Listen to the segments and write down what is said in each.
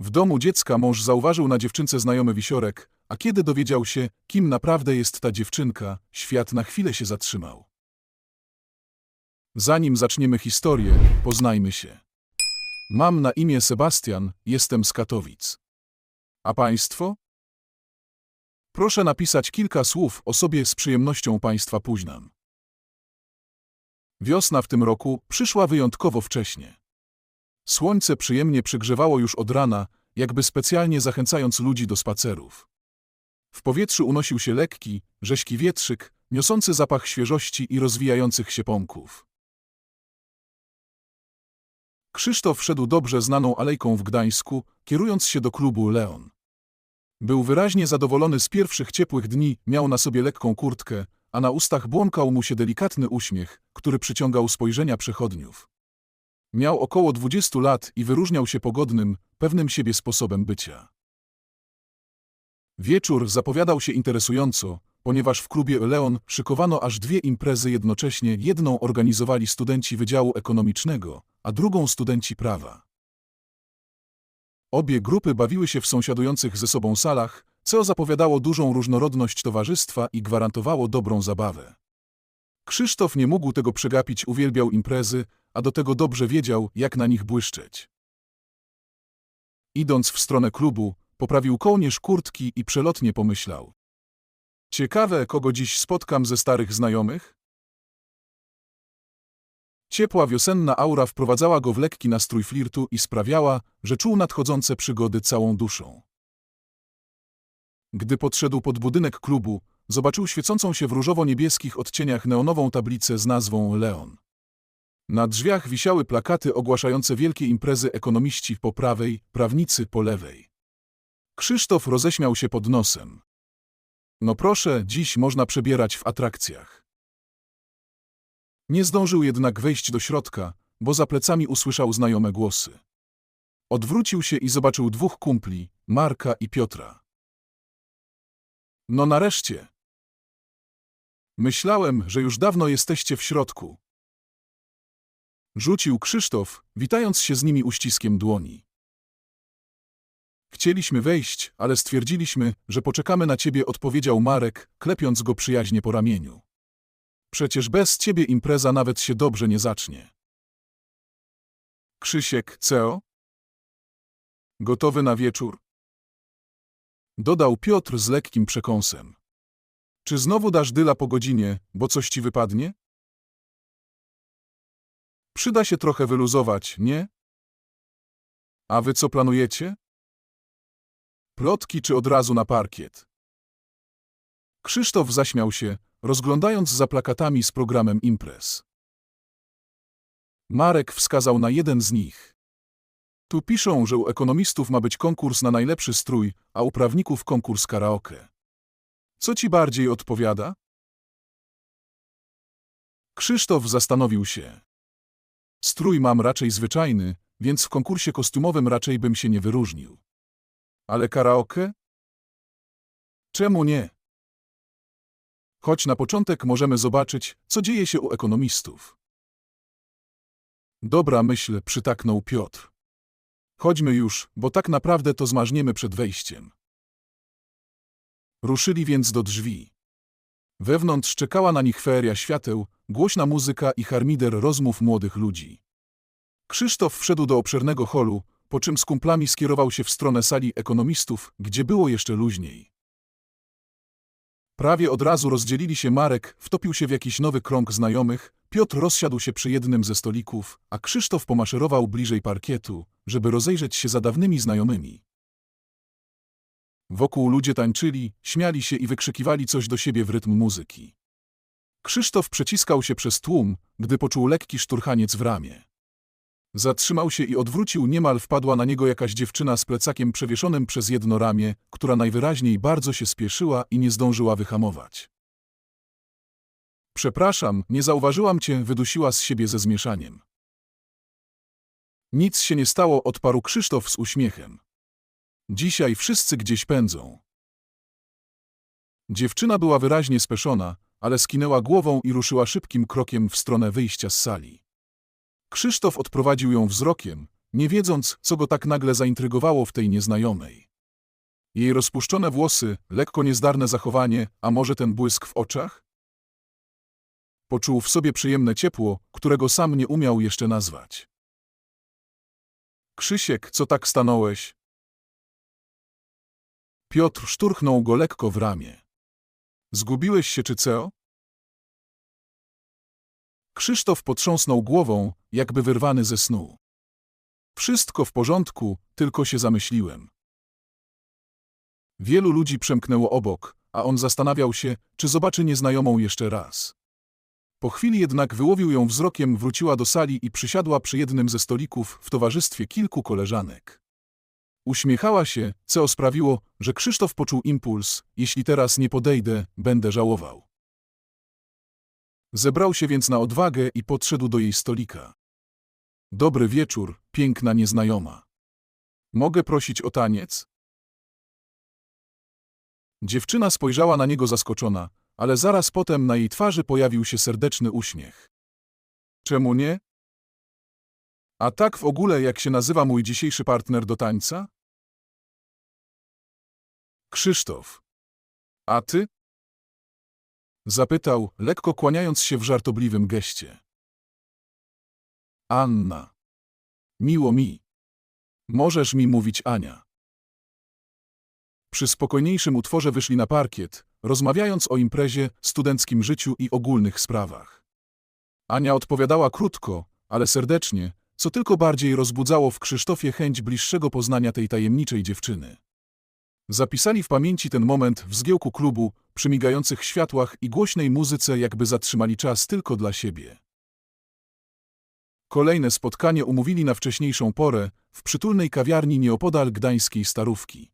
W domu dziecka mąż zauważył na dziewczynce znajomy wisiorek, a kiedy dowiedział się, kim naprawdę jest ta dziewczynka, świat na chwilę się zatrzymał. Zanim zaczniemy historię, poznajmy się. Mam na imię Sebastian, jestem z Katowic. A państwo? Proszę napisać kilka słów o sobie z przyjemnością państwa późnam. Wiosna w tym roku przyszła wyjątkowo wcześnie. Słońce przyjemnie przygrzewało już od rana, jakby specjalnie zachęcając ludzi do spacerów. W powietrzu unosił się lekki, rześki wietrzyk, niosący zapach świeżości i rozwijających się pąków. Krzysztof szedł dobrze znaną alejką w Gdańsku, kierując się do klubu Leon. Był wyraźnie zadowolony z pierwszych ciepłych dni, miał na sobie lekką kurtkę, a na ustach błąkał mu się delikatny uśmiech, który przyciągał spojrzenia przechodniów. Miał około 20 lat i wyróżniał się pogodnym, pewnym siebie sposobem bycia. Wieczór zapowiadał się interesująco, ponieważ w klubie Leon szykowano aż dwie imprezy jednocześnie. Jedną organizowali studenci Wydziału Ekonomicznego, a drugą studenci prawa. Obie grupy bawiły się w sąsiadujących ze sobą salach, co zapowiadało dużą różnorodność towarzystwa i gwarantowało dobrą zabawę. Krzysztof nie mógł tego przegapić, uwielbiał imprezy, a do tego dobrze wiedział, jak na nich błyszczeć. Idąc w stronę klubu, poprawił kołnierz kurtki i przelotnie pomyślał. Ciekawe, kogo dziś spotkam ze starych znajomych? Ciepła wiosenna aura wprowadzała go w lekki nastrój flirtu i sprawiała, że czuł nadchodzące przygody całą duszą. Gdy podszedł pod budynek klubu, zobaczył świecącą się w różowo-niebieskich odcieniach neonową tablicę z nazwą Leon. Na drzwiach wisiały plakaty ogłaszające wielkie imprezy ekonomiści po prawej, prawnicy po lewej. Krzysztof roześmiał się pod nosem. No proszę, dziś można przebierać w atrakcjach. Nie zdążył jednak wejść do środka, bo za plecami usłyszał znajome głosy. Odwrócił się i zobaczył dwóch kumpli, Marka i Piotra. No nareszcie. Myślałem, że już dawno jesteście w środku. Rzucił Krzysztof, witając się z nimi uściskiem dłoni. Chcieliśmy wejść, ale stwierdziliśmy, że poczekamy na ciebie, odpowiedział Marek, klepiąc go przyjaźnie po ramieniu. Przecież bez ciebie impreza nawet się dobrze nie zacznie. Krzysiek, Ceo? Gotowy na wieczór? Dodał Piotr z lekkim przekąsem. Czy znowu dasz dyla po godzinie, bo coś ci wypadnie? Przyda się trochę wyluzować, nie? A wy co planujecie? Plotki czy od razu na parkiet? Krzysztof zaśmiał się, rozglądając za plakatami z programem imprez. Marek wskazał na jeden z nich. Tu piszą, że u ekonomistów ma być konkurs na najlepszy strój, a u prawników konkurs karaoke. Co ci bardziej odpowiada? Krzysztof zastanowił się. Strój mam raczej zwyczajny, więc w konkursie kostiumowym raczej bym się nie wyróżnił. Ale karaoke? Czemu nie? Choć na początek możemy zobaczyć, co dzieje się u ekonomistów. Dobra myśl, przytaknął Piotr. Chodźmy już, bo tak naprawdę to zmarzniemy przed wejściem. Ruszyli więc do drzwi. Wewnątrz czekała na nich feria świateł, głośna muzyka i harmider rozmów młodych ludzi. Krzysztof wszedł do obszernego holu, po czym z kumplami skierował się w stronę sali ekonomistów, gdzie było jeszcze luźniej. Prawie od razu rozdzielili się Marek, wtopił się w jakiś nowy krąg znajomych, Piotr rozsiadł się przy jednym ze stolików, a Krzysztof pomaszerował bliżej parkietu, żeby rozejrzeć się za dawnymi znajomymi. Wokół ludzie tańczyli, śmiali się i wykrzykiwali coś do siebie w rytm muzyki. Krzysztof przeciskał się przez tłum, gdy poczuł lekki szturchaniec w ramię. Zatrzymał się i odwrócił, niemal wpadła na niego jakaś dziewczyna z plecakiem przewieszonym przez jedno ramię, która najwyraźniej bardzo się spieszyła i nie zdążyła wyhamować. Przepraszam, nie zauważyłam cię, wydusiła z siebie ze zmieszaniem. Nic się nie stało, odparł Krzysztof z uśmiechem. Dzisiaj wszyscy gdzieś pędzą. Dziewczyna była wyraźnie speszona, ale skinęła głową i ruszyła szybkim krokiem w stronę wyjścia z sali. Krzysztof odprowadził ją wzrokiem, nie wiedząc, co go tak nagle zaintrygowało w tej nieznajomej. Jej rozpuszczone włosy, lekko niezdarne zachowanie, a może ten błysk w oczach? Poczuł w sobie przyjemne ciepło, którego sam nie umiał jeszcze nazwać. Krzysiek, co tak stanąłeś? Piotr szturchnął go lekko w ramię. Zgubiłeś się czy co? Krzysztof potrząsnął głową, jakby wyrwany ze snu. Wszystko w porządku, tylko się zamyśliłem. Wielu ludzi przemknęło obok, a on zastanawiał się, czy zobaczy nieznajomą jeszcze raz. Po chwili jednak wyłowił ją wzrokiem, wróciła do sali i przysiadła przy jednym ze stolików w towarzystwie kilku koleżanek. Uśmiechała się, co sprawiło, że Krzysztof poczuł impuls, jeśli teraz nie podejdę, będę żałował. Zebrał się więc na odwagę i podszedł do jej stolika. Dobry wieczór, piękna nieznajoma. Mogę prosić o taniec? Dziewczyna spojrzała na niego zaskoczona, ale zaraz potem na jej twarzy pojawił się serdeczny uśmiech. Czemu nie? A tak w ogóle jak się nazywa mój dzisiejszy partner do tańca? Krzysztof. A ty? Zapytał, lekko kłaniając się w żartobliwym geście. Anna. Miło mi. Możesz mi mówić Ania. Przy spokojniejszym utworze wyszli na parkiet, rozmawiając o imprezie, studenckim życiu i ogólnych sprawach. Ania odpowiadała krótko, ale serdecznie, co tylko bardziej rozbudzało w Krzysztofie chęć bliższego poznania tej tajemniczej dziewczyny. Zapisali w pamięci ten moment w zgiełku klubu, przy migających światłach i głośnej muzyce, jakby zatrzymali czas tylko dla siebie. Kolejne spotkanie umówili na wcześniejszą porę w przytulnej kawiarni nieopodal gdańskiej Starówki.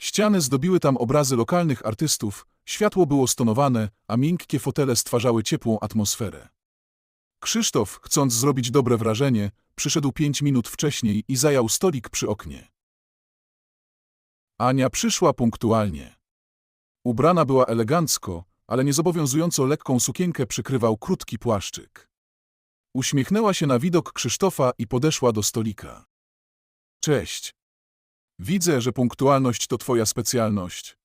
Ściany zdobiły tam obrazy lokalnych artystów, światło było stonowane, a miękkie fotele stwarzały ciepłą atmosferę. Krzysztof, chcąc zrobić dobre wrażenie, przyszedł pięć minut wcześniej i zajął stolik przy oknie. Ania przyszła punktualnie. Ubrana była elegancko, ale niezobowiązująco lekką sukienkę przykrywał krótki płaszczyk. Uśmiechnęła się na widok Krzysztofa i podeszła do stolika. Cześć. Widzę, że punktualność to twoja specjalność.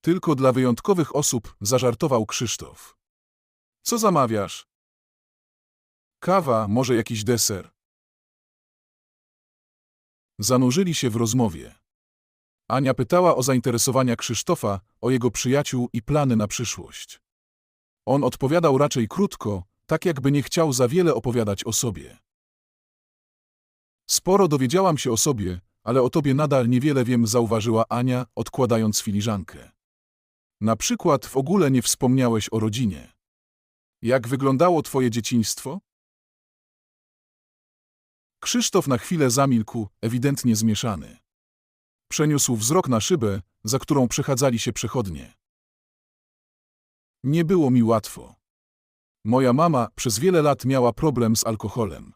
Tylko dla wyjątkowych osób zażartował Krzysztof. Co zamawiasz? Kawa, może jakiś deser. Zanurzyli się w rozmowie. Ania pytała o zainteresowania Krzysztofa, o jego przyjaciół i plany na przyszłość. On odpowiadał raczej krótko, tak jakby nie chciał za wiele opowiadać o sobie. Sporo dowiedziałam się o sobie, ale o tobie nadal niewiele wiem, zauważyła Ania, odkładając filiżankę. Na przykład w ogóle nie wspomniałeś o rodzinie. Jak wyglądało twoje dzieciństwo? Krzysztof na chwilę zamilkł, ewidentnie zmieszany. Przeniósł wzrok na szybę, za którą przechadzali się przechodnie. Nie było mi łatwo. Moja mama przez wiele lat miała problem z alkoholem.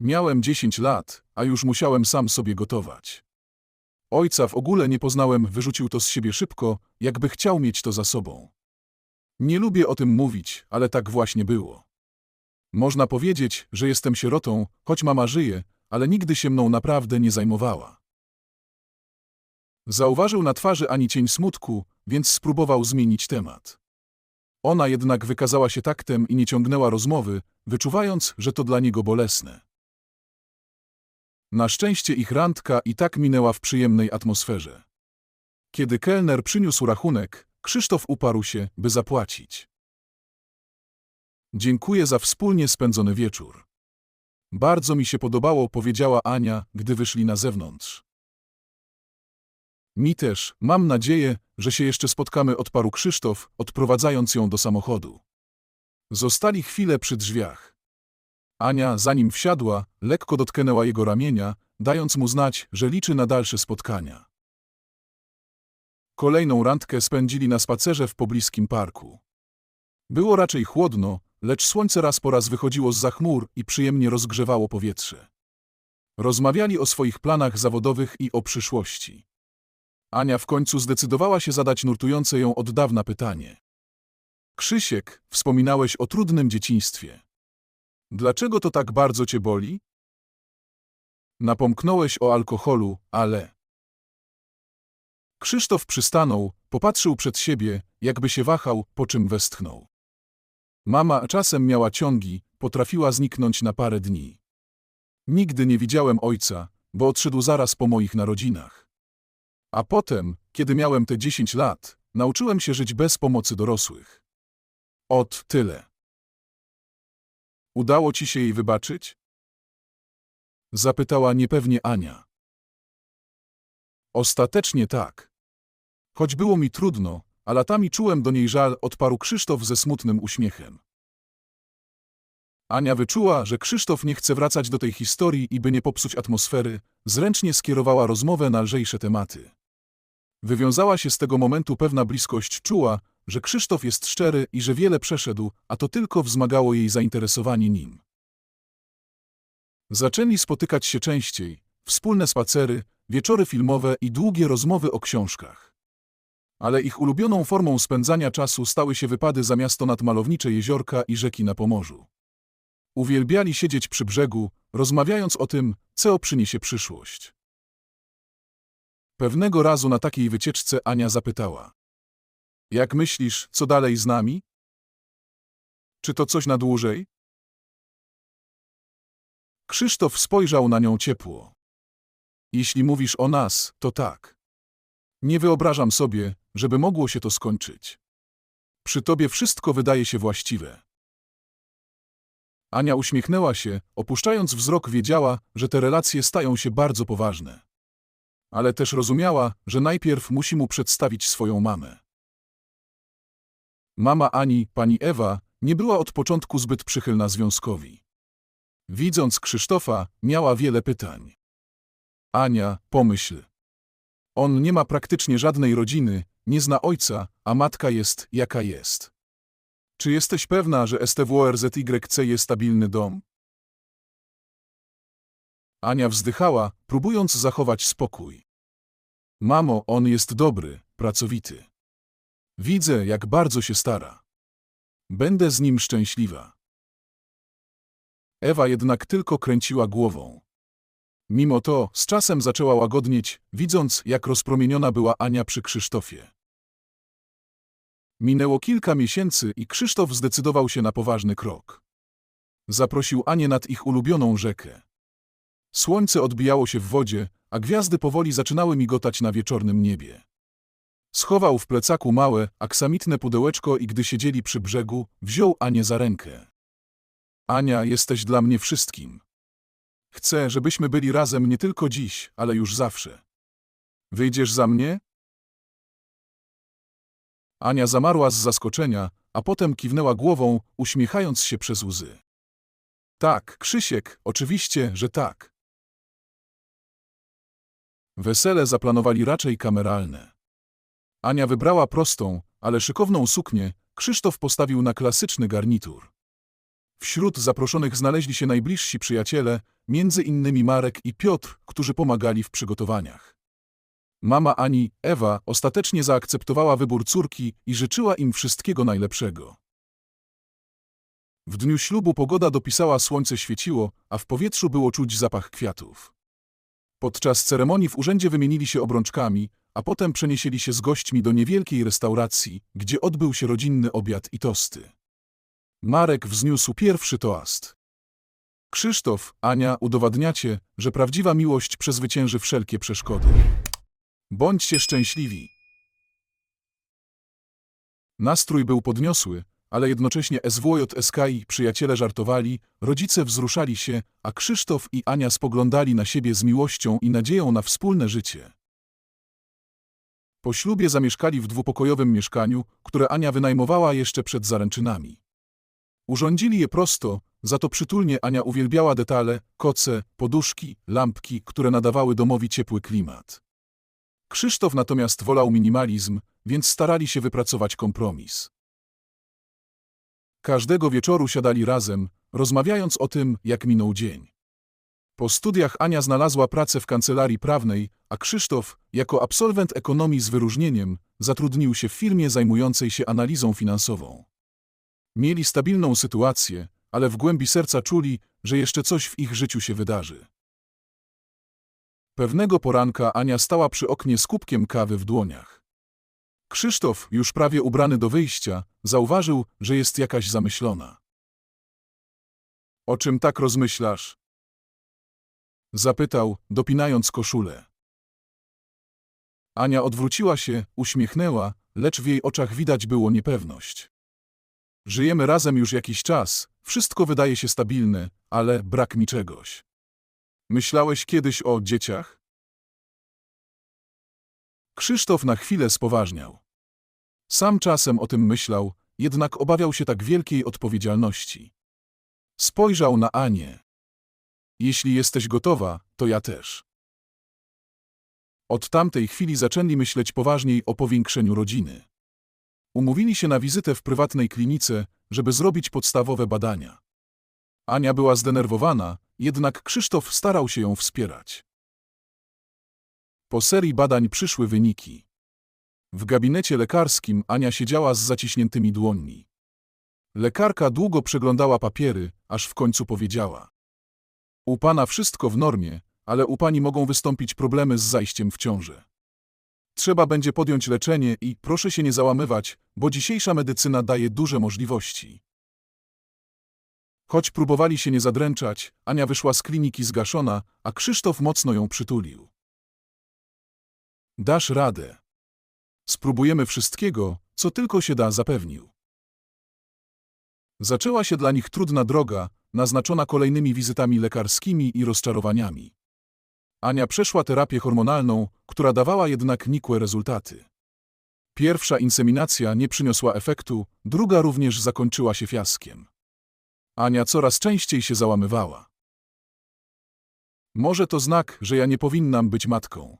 Miałem 10 lat, a już musiałem sam sobie gotować. Ojca w ogóle nie poznałem, wyrzucił to z siebie szybko, jakby chciał mieć to za sobą. Nie lubię o tym mówić, ale tak właśnie było. Można powiedzieć, że jestem sierotą, choć mama żyje, ale nigdy się mną naprawdę nie zajmowała. Zauważył na twarzy Ani cień smutku, więc spróbował zmienić temat. Ona jednak wykazała się taktem i nie ciągnęła rozmowy, wyczuwając, że to dla niego bolesne. Na szczęście ich randka i tak minęła w przyjemnej atmosferze. Kiedy kelner przyniósł rachunek, Krzysztof uparł się, by zapłacić. Dziękuję za wspólnie spędzony wieczór. Bardzo mi się podobało, powiedziała Ania, gdy wyszli na zewnątrz. Mi też, mam nadzieję, że się jeszcze spotkamy, odparł Krzysztof, odprowadzając ją do samochodu. Zostali chwilę przy drzwiach. Ania, zanim wsiadła, lekko dotknęła jego ramienia, dając mu znać, że liczy na dalsze spotkania. Kolejną randkę spędzili na spacerze w pobliskim parku. Było raczej chłodno, lecz słońce raz po raz wychodziło z chmur i przyjemnie rozgrzewało powietrze. Rozmawiali o swoich planach zawodowych i o przyszłości. Ania w końcu zdecydowała się zadać nurtujące ją od dawna pytanie. Krzysiek, wspominałeś o trudnym dzieciństwie. Dlaczego to tak bardzo cię boli? Napomknąłeś o alkoholu, ale... Krzysztof przystanął, popatrzył przed siebie, jakby się wahał, po czym westchnął. Mama czasem miała ciągi, potrafiła zniknąć na parę dni. Nigdy nie widziałem ojca, bo odszedł zaraz po moich narodzinach. A potem, kiedy miałem te 10 lat, nauczyłem się żyć bez pomocy dorosłych. Ot tyle. Udało ci się jej wybaczyć? Zapytała niepewnie Ania. Ostatecznie tak. Choć było mi trudno, a latami czułem do niej żal, odparł Krzysztof ze smutnym uśmiechem. Ania wyczuła, że Krzysztof nie chce wracać do tej historii i by nie popsuć atmosfery, zręcznie skierowała rozmowę na lżejsze tematy. Wywiązała się z tego momentu pewna bliskość, czuła, że Krzysztof jest szczery i że wiele przeszedł, a to tylko wzmagało jej zainteresowanie nim. Zaczęli spotykać się częściej, wspólne spacery, wieczory filmowe i długie rozmowy o książkach. Ale ich ulubioną formą spędzania czasu stały się wypady za miasto nad malownicze jeziorka i rzeki na Pomorzu. Uwielbiali siedzieć przy brzegu, rozmawiając o tym, co przyniesie przyszłość. Pewnego razu na takiej wycieczce Ania zapytała. Jak myślisz, co dalej z nami? Czy to coś na dłużej? Krzysztof spojrzał na nią ciepło. Jeśli mówisz o nas, to tak. Nie wyobrażam sobie, żeby mogło się to skończyć. Przy tobie wszystko wydaje się właściwe. Ania uśmiechnęła się, opuszczając wzrok wiedziała, że te relacje stają się bardzo poważne. Ale też rozumiała, że najpierw musi mu przedstawić swoją mamę. Mama Ani, pani Ewa, nie była od początku zbyt przychylna związkowi. Widząc Krzysztofa, miała wiele pytań. Ania, pomyśl. On nie ma praktycznie żadnej rodziny, nie zna ojca, a matka jest, jaka jest. Czy jesteś pewna, że STWRZYC jest stabilny dom? Ania wzdychała, próbując zachować spokój. Mamo, on jest dobry, pracowity. Widzę, jak bardzo się stara. Będę z nim szczęśliwa. Ewa jednak tylko kręciła głową. Mimo to, z czasem zaczęła łagodnieć, widząc, jak rozpromieniona była Ania przy Krzysztofie. Minęło kilka miesięcy i Krzysztof zdecydował się na poważny krok. Zaprosił Anię nad ich ulubioną rzekę. Słońce odbijało się w wodzie, a gwiazdy powoli zaczynały migotać na wieczornym niebie. Schował w plecaku małe, aksamitne pudełeczko i gdy siedzieli przy brzegu, wziął Anię za rękę. Ania, jesteś dla mnie wszystkim. Chcę, żebyśmy byli razem nie tylko dziś, ale już zawsze. Wyjdziesz za mnie? Ania zamarła z zaskoczenia, a potem kiwnęła głową, uśmiechając się przez łzy. Tak, Krzysiek, oczywiście, że tak. Wesele zaplanowali raczej kameralne. Ania wybrała prostą, ale szykowną suknię, Krzysztof postawił na klasyczny garnitur. Wśród zaproszonych znaleźli się najbliżsi przyjaciele, między innymi Marek i Piotr, którzy pomagali w przygotowaniach. Mama Ani, Ewa, ostatecznie zaakceptowała wybór córki i życzyła im wszystkiego najlepszego. W dniu ślubu pogoda dopisała, słońce świeciło, a w powietrzu było czuć zapach kwiatów. Podczas ceremonii w urzędzie wymienili się obrączkami, a potem przeniesieli się z gośćmi do niewielkiej restauracji, gdzie odbył się rodzinny obiad i tosty. Marek wzniósł pierwszy toast. Krzysztof, Ania, udowadniacie, że prawdziwa miłość przezwycięży wszelkie przeszkody. Bądźcie szczęśliwi. Nastrój był podniosły, ale jednocześnie SWJSK i przyjaciele żartowali, rodzice wzruszali się, a Krzysztof i Ania spoglądali na siebie z miłością i nadzieją na wspólne życie. Po ślubie zamieszkali w dwupokojowym mieszkaniu, które Ania wynajmowała jeszcze przed zaręczynami. Urządzili je prosto, za to przytulnie Ania uwielbiała detale, koce, poduszki, lampki, które nadawały domowi ciepły klimat. Krzysztof natomiast wolał minimalizm, więc starali się wypracować kompromis. Każdego wieczoru siadali razem, rozmawiając o tym, jak minął dzień. Po studiach Ania znalazła pracę w kancelarii prawnej, a Krzysztof, jako absolwent ekonomii z wyróżnieniem, zatrudnił się w firmie zajmującej się analizą finansową. Mieli stabilną sytuację, ale w głębi serca czuli, że jeszcze coś w ich życiu się wydarzy. Pewnego poranka Ania stała przy oknie z kubkiem kawy w dłoniach. Krzysztof, już prawie ubrany do wyjścia, zauważył, że jest jakaś zamyślona. O czym tak rozmyślasz? Zapytał, dopinając koszulę. Ania odwróciła się, uśmiechnęła, lecz w jej oczach widać było niepewność. Żyjemy razem już jakiś czas, wszystko wydaje się stabilne, ale brak mi czegoś. Myślałeś kiedyś o dzieciach? Krzysztof na chwilę spoważniał. Sam czasem o tym myślał, jednak obawiał się tak wielkiej odpowiedzialności. Spojrzał na Anię. Jeśli jesteś gotowa, to ja też. Od tamtej chwili zaczęli myśleć poważniej o powiększeniu rodziny. Umówili się na wizytę w prywatnej klinice, żeby zrobić podstawowe badania. Ania była zdenerwowana, jednak Krzysztof starał się ją wspierać. Po serii badań przyszły wyniki. W gabinecie lekarskim Ania siedziała z zaciśniętymi dłońmi. Lekarka długo przeglądała papiery, aż w końcu powiedziała. U pana wszystko w normie, ale u pani mogą wystąpić problemy z zajściem w ciążę. Trzeba będzie podjąć leczenie i proszę się nie załamywać, bo dzisiejsza medycyna daje duże możliwości. Choć próbowali się nie zadręczać, Ania wyszła z kliniki zgaszona, a Krzysztof mocno ją przytulił. Dasz radę. Spróbujemy wszystkiego, co tylko się da, zapewnił. Zaczęła się dla nich trudna droga, naznaczona kolejnymi wizytami lekarskimi i rozczarowaniami. Ania przeszła terapię hormonalną, która dawała jednak nikłe rezultaty. Pierwsza inseminacja nie przyniosła efektu, druga również zakończyła się fiaskiem. Ania coraz częściej się załamywała. Może to znak, że ja nie powinnam być matką.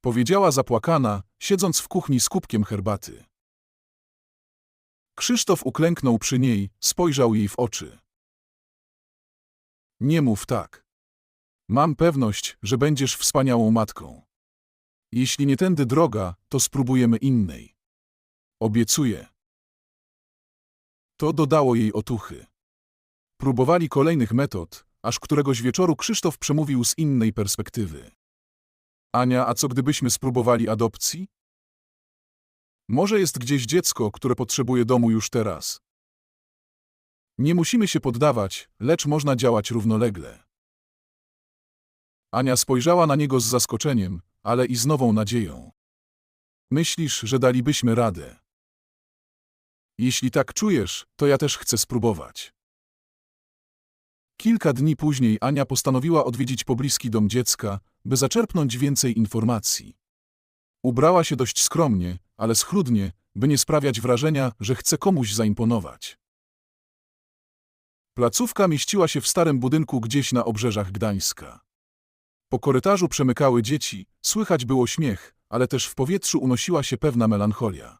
Powiedziała zapłakana, siedząc w kuchni z kubkiem herbaty. Krzysztof uklęknął przy niej, spojrzał jej w oczy. Nie mów tak. Mam pewność, że będziesz wspaniałą matką. Jeśli nie tędy droga, to spróbujemy innej. Obiecuję. To dodało jej otuchy. Próbowali kolejnych metod, aż któregoś wieczoru Krzysztof przemówił z innej perspektywy. Ania, a co gdybyśmy spróbowali adopcji? Może jest gdzieś dziecko, które potrzebuje domu już teraz. Nie musimy się poddawać, lecz można działać równolegle. Ania spojrzała na niego z zaskoczeniem, ale i z nową nadzieją. Myślisz, że dalibyśmy radę? Jeśli tak czujesz, to ja też chcę spróbować. Kilka dni później Ania postanowiła odwiedzić pobliski dom dziecka, by zaczerpnąć więcej informacji. Ubrała się dość skromnie, ale schludnie, by nie sprawiać wrażenia, że chce komuś zaimponować. Placówka mieściła się w starym budynku gdzieś na obrzeżach Gdańska. Po korytarzu przemykały dzieci, słychać było śmiech, ale też w powietrzu unosiła się pewna melancholia.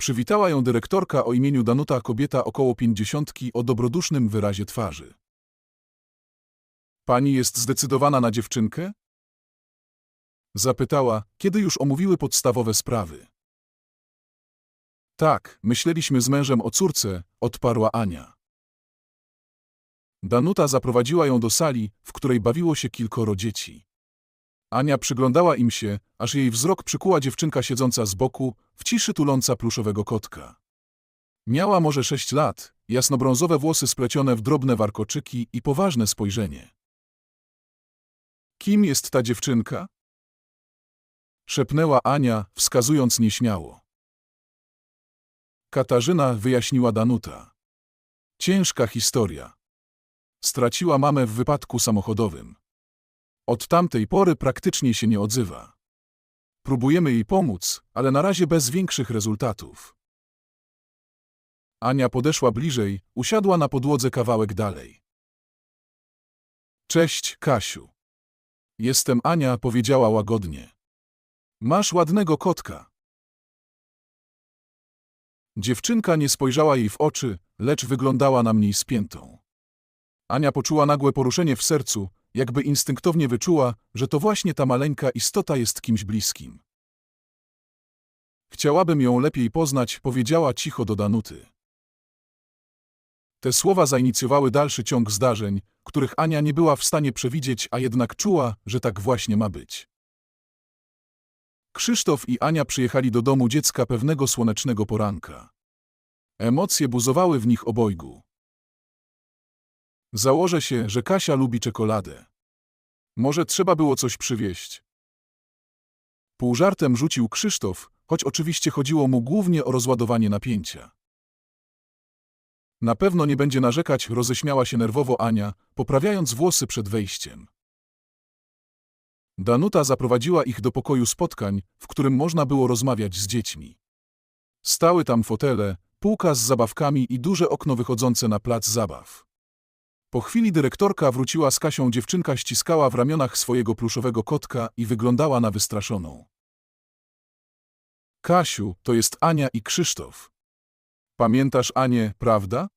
Przywitała ją dyrektorka o imieniu Danuta, kobieta około pięćdziesiątki o dobrodusznym wyrazie twarzy. Pani jest zdecydowana na dziewczynkę? Zapytała, kiedy już omówiły podstawowe sprawy. Tak, myśleliśmy z mężem o córce, odparła Ania. Danuta zaprowadziła ją do sali, w której bawiło się kilkoro dzieci. Ania przyglądała im się, aż jej wzrok przykuła dziewczynka siedząca z boku, w ciszy tuląca pluszowego kotka. Miała może sześć lat, jasnobrązowe włosy splecione w drobne warkoczyki i poważne spojrzenie. Kim jest ta dziewczynka? Szepnęła Ania, wskazując nieśmiało. Katarzyna wyjaśniła Danuta. Ciężka historia. Straciła mamę w wypadku samochodowym. Od tamtej pory praktycznie się nie odzywa. Próbujemy jej pomóc, ale na razie bez większych rezultatów. Ania podeszła bliżej, usiadła na podłodze kawałek dalej. Cześć, Kasiu. Jestem Ania, powiedziała łagodnie. Masz ładnego kotka. Dziewczynka nie spojrzała jej w oczy, lecz wyglądała na mniej spiętą. Ania poczuła nagłe poruszenie w sercu, jakby instynktownie wyczuła, że to właśnie ta maleńka istota jest kimś bliskim. Chciałabym ją lepiej poznać, powiedziała cicho do Danuty. Te słowa zainicjowały dalszy ciąg zdarzeń, których Ania nie była w stanie przewidzieć, a jednak czuła, że tak właśnie ma być. Krzysztof i Ania przyjechali do domu dziecka pewnego słonecznego poranka. Emocje buzowały w nich obojgu. Założę się, że Kasia lubi czekoladę. Może trzeba było coś przywieźć. Pół żartem rzucił Krzysztof, choć oczywiście chodziło mu głównie o rozładowanie napięcia. Na pewno nie będzie narzekać, roześmiała się nerwowo Ania, poprawiając włosy przed wejściem. Danuta zaprowadziła ich do pokoju spotkań, w którym można było rozmawiać z dziećmi. Stały tam fotele, półka z zabawkami i duże okno wychodzące na plac zabaw. Po chwili dyrektorka wróciła z Kasią, dziewczynka ściskała w ramionach swojego pluszowego kotka i wyglądała na wystraszoną. Kasiu, to jest Ania i Krzysztof. Pamiętasz Anię, prawda?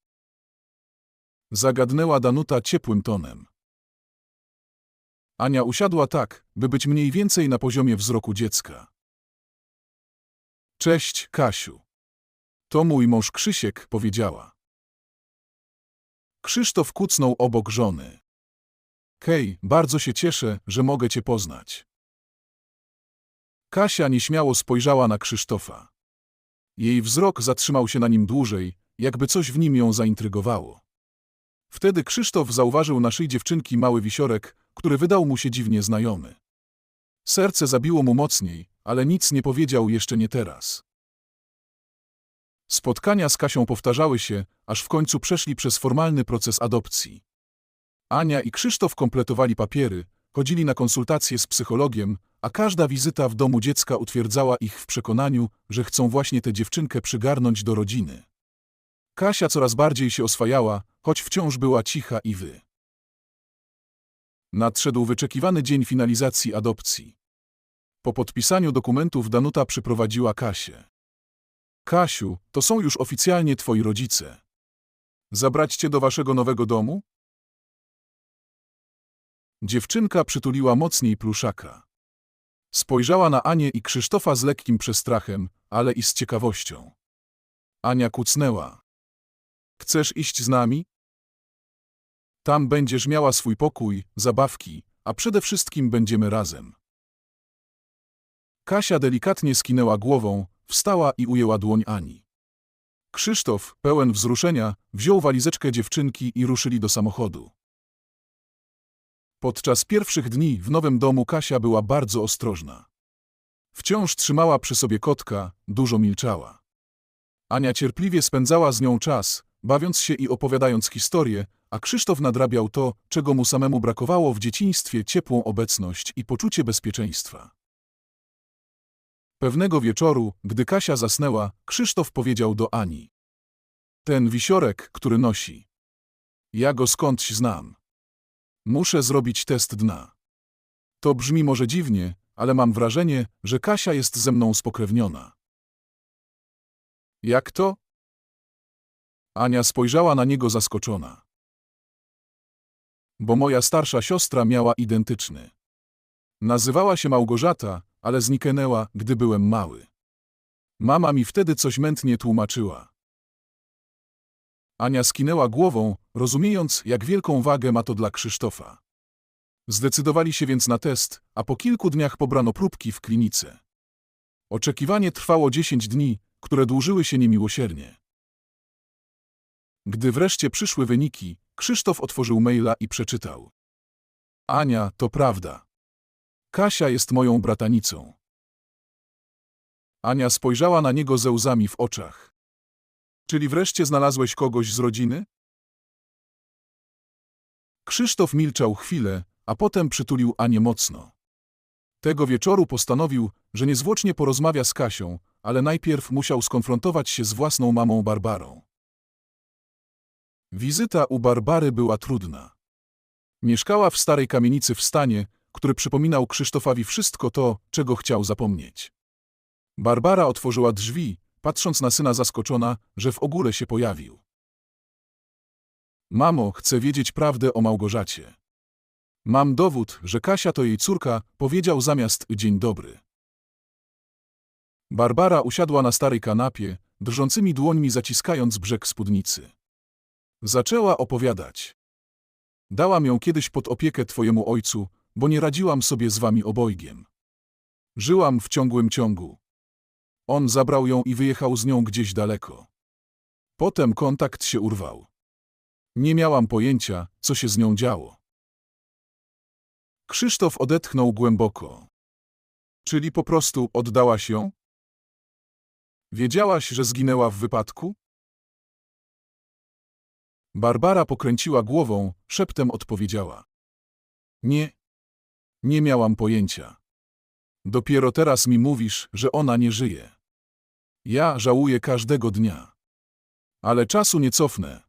Zagadnęła Danuta ciepłym tonem. Ania usiadła tak, by być mniej więcej na poziomie wzroku dziecka. Cześć, Kasiu. To mój mąż Krzysiek, powiedziała. Krzysztof kucnął obok żony. Hej, bardzo się cieszę, że mogę cię poznać. Kasia nieśmiało spojrzała na Krzysztofa. Jej wzrok zatrzymał się na nim dłużej, jakby coś w nim ją zaintrygowało. Wtedy Krzysztof zauważył na szyi dziewczynki mały wisiorek, który wydał mu się dziwnie znajomy. Serce zabiło mu mocniej, ale nic nie powiedział jeszcze nie teraz. Spotkania z Kasią powtarzały się, aż w końcu przeszli przez formalny proces adopcji. Ania i Krzysztof kompletowali papiery, chodzili na konsultacje z psychologiem, a każda wizyta w domu dziecka utwierdzała ich w przekonaniu, że chcą właśnie tę dziewczynkę przygarnąć do rodziny. Kasia coraz bardziej się oswajała, choć wciąż była cicha i wy. Nadszedł wyczekiwany dzień finalizacji adopcji. Po podpisaniu dokumentów Danuta przyprowadziła Kasię. Kasiu, to są już oficjalnie twoi rodzice. Zabrać cię do waszego nowego domu? Dziewczynka przytuliła mocniej pluszaka. Spojrzała na Anię i Krzysztofa z lekkim przestrachem, ale i z ciekawością. Ania kucnęła. Chcesz iść z nami? Tam będziesz miała swój pokój, zabawki, a przede wszystkim będziemy razem. Kasia delikatnie skinęła głową, wstała i ujęła dłoń Ani. Krzysztof, pełen wzruszenia, wziął walizeczkę dziewczynki i ruszyli do samochodu. Podczas pierwszych dni w nowym domu Kasia była bardzo ostrożna. Wciąż trzymała przy sobie kotka, dużo milczała. Ania cierpliwie spędzała z nią czas, bawiąc się i opowiadając historie, a Krzysztof nadrabiał to, czego mu samemu brakowało w dzieciństwie ciepłą obecność i poczucie bezpieczeństwa. Pewnego wieczoru, gdy Kasia zasnęła, Krzysztof powiedział do Ani. Ten wisiorek, który nosi. Ja go skądś znam. Muszę zrobić test dna. To brzmi może dziwnie, ale mam wrażenie, że Kasia jest ze mną spokrewniona. Jak to? Ania spojrzała na niego zaskoczona. Bo moja starsza siostra miała identyczny. Nazywała się Małgorzata, ale zniknęła, gdy byłem mały. Mama mi wtedy coś mętnie tłumaczyła. Ania skinęła głową, rozumiejąc, jak wielką wagę ma to dla Krzysztofa. Zdecydowali się więc na test, a po kilku dniach pobrano próbki w klinice. Oczekiwanie trwało dziesięć dni, które dłużyły się niemiłosiernie. Gdy wreszcie przyszły wyniki, Krzysztof otworzył maila i przeczytał. Ania, to prawda. Kasia jest moją bratanicą. Ania spojrzała na niego ze łzami w oczach. Czyli wreszcie znalazłeś kogoś z rodziny? Krzysztof milczał chwilę, a potem przytulił Anię mocno. Tego wieczoru postanowił, że niezwłocznie porozmawia z Kasią, ale najpierw musiał skonfrontować się z własną mamą Barbarą. Wizyta u Barbary była trudna. Mieszkała w starej kamienicy w stanie, który przypominał Krzysztofowi wszystko to, czego chciał zapomnieć. Barbara otworzyła drzwi, patrząc na syna zaskoczona, że w ogóle się pojawił. Mamo, chcę wiedzieć prawdę o Małgorzacie. Mam dowód, że Kasia to jej córka, powiedział zamiast dzień dobry. Barbara usiadła na starej kanapie, drżącymi dłońmi zaciskając brzeg spódnicy. Zaczęła opowiadać. Dałam ją kiedyś pod opiekę twojemu ojcu, bo nie radziłam sobie z wami obojgiem. Żyłam w ciągłym ciągu. On zabrał ją i wyjechał z nią gdzieś daleko. Potem kontakt się urwał. Nie miałam pojęcia, co się z nią działo. Krzysztof odetchnął głęboko. Czyli po prostu oddałaś ją? Wiedziałaś, że zginęła w wypadku? Barbara pokręciła głową, szeptem odpowiedziała. Nie. Nie miałam pojęcia. Dopiero teraz mi mówisz, że ona nie żyje. Ja żałuję każdego dnia. Ale czasu nie cofnę.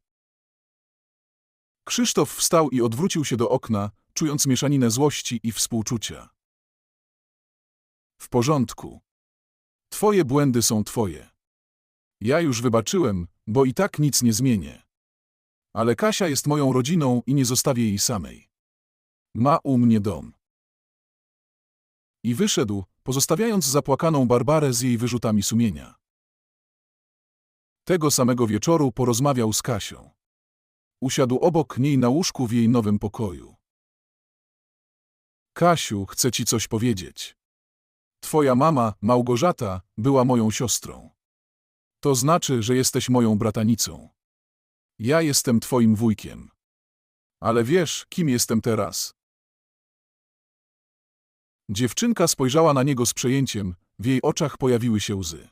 Krzysztof wstał i odwrócił się do okna, czując mieszaninę złości i współczucia. W porządku. Twoje błędy są twoje. Ja już wybaczyłem, bo i tak nic nie zmienię. Ale Kasia jest moją rodziną i nie zostawię jej samej. Ma u mnie dom. I wyszedł, pozostawiając zapłakaną Barbarę z jej wyrzutami sumienia. Tego samego wieczoru porozmawiał z Kasią. Usiadł obok niej na łóżku w jej nowym pokoju. Kasiu, chcę ci coś powiedzieć. Twoja mama, Małgorzata, była moją siostrą. To znaczy, że jesteś moją bratanicą. Ja jestem twoim wujkiem. Ale wiesz, kim jestem teraz? Dziewczynka spojrzała na niego z przejęciem, w jej oczach pojawiły się łzy.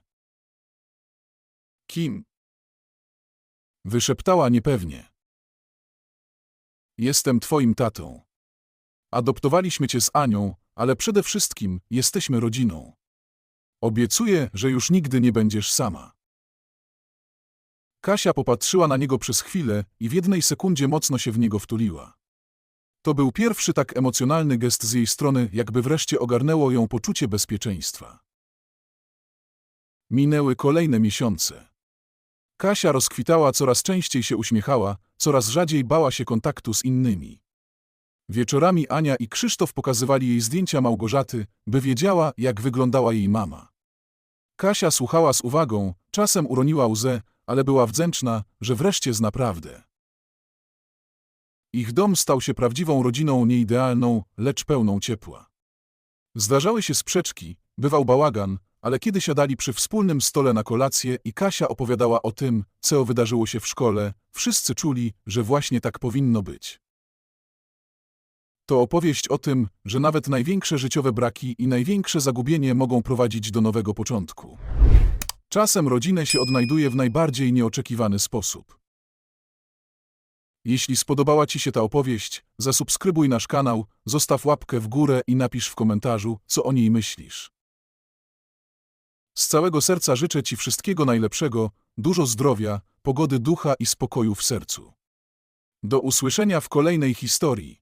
Kim? Wyszeptała niepewnie. Jestem twoim tatą. Adoptowaliśmy cię z Anią, ale przede wszystkim jesteśmy rodziną. Obiecuję, że już nigdy nie będziesz sama. Kasia popatrzyła na niego przez chwilę i w jednej sekundzie mocno się w niego wtuliła. To był pierwszy tak emocjonalny gest z jej strony, jakby wreszcie ogarnęło ją poczucie bezpieczeństwa. Minęły kolejne miesiące. Kasia rozkwitała, coraz częściej się uśmiechała, coraz rzadziej bała się kontaktu z innymi. Wieczorami Ania i Krzysztof pokazywali jej zdjęcia Małgorzaty, by wiedziała, jak wyglądała jej mama. Kasia słuchała z uwagą, czasem uroniła łzę, ale była wdzięczna, że wreszcie zna prawdę. Ich dom stał się prawdziwą rodziną nieidealną, lecz pełną ciepła. Zdarzały się sprzeczki, bywał bałagan, ale kiedy siadali przy wspólnym stole na kolację i Kasia opowiadała o tym, co wydarzyło się w szkole, wszyscy czuli, że właśnie tak powinno być. To opowieść o tym, że nawet największe życiowe braki i największe zagubienie mogą prowadzić do nowego początku. Czasem rodzinę się odnajduje w najbardziej nieoczekiwany sposób. Jeśli spodobała Ci się ta opowieść, zasubskrybuj nasz kanał, zostaw łapkę w górę i napisz w komentarzu, co o niej myślisz. Z całego serca życzę Ci wszystkiego najlepszego, dużo zdrowia, pogody ducha i spokoju w sercu. Do usłyszenia w kolejnej historii.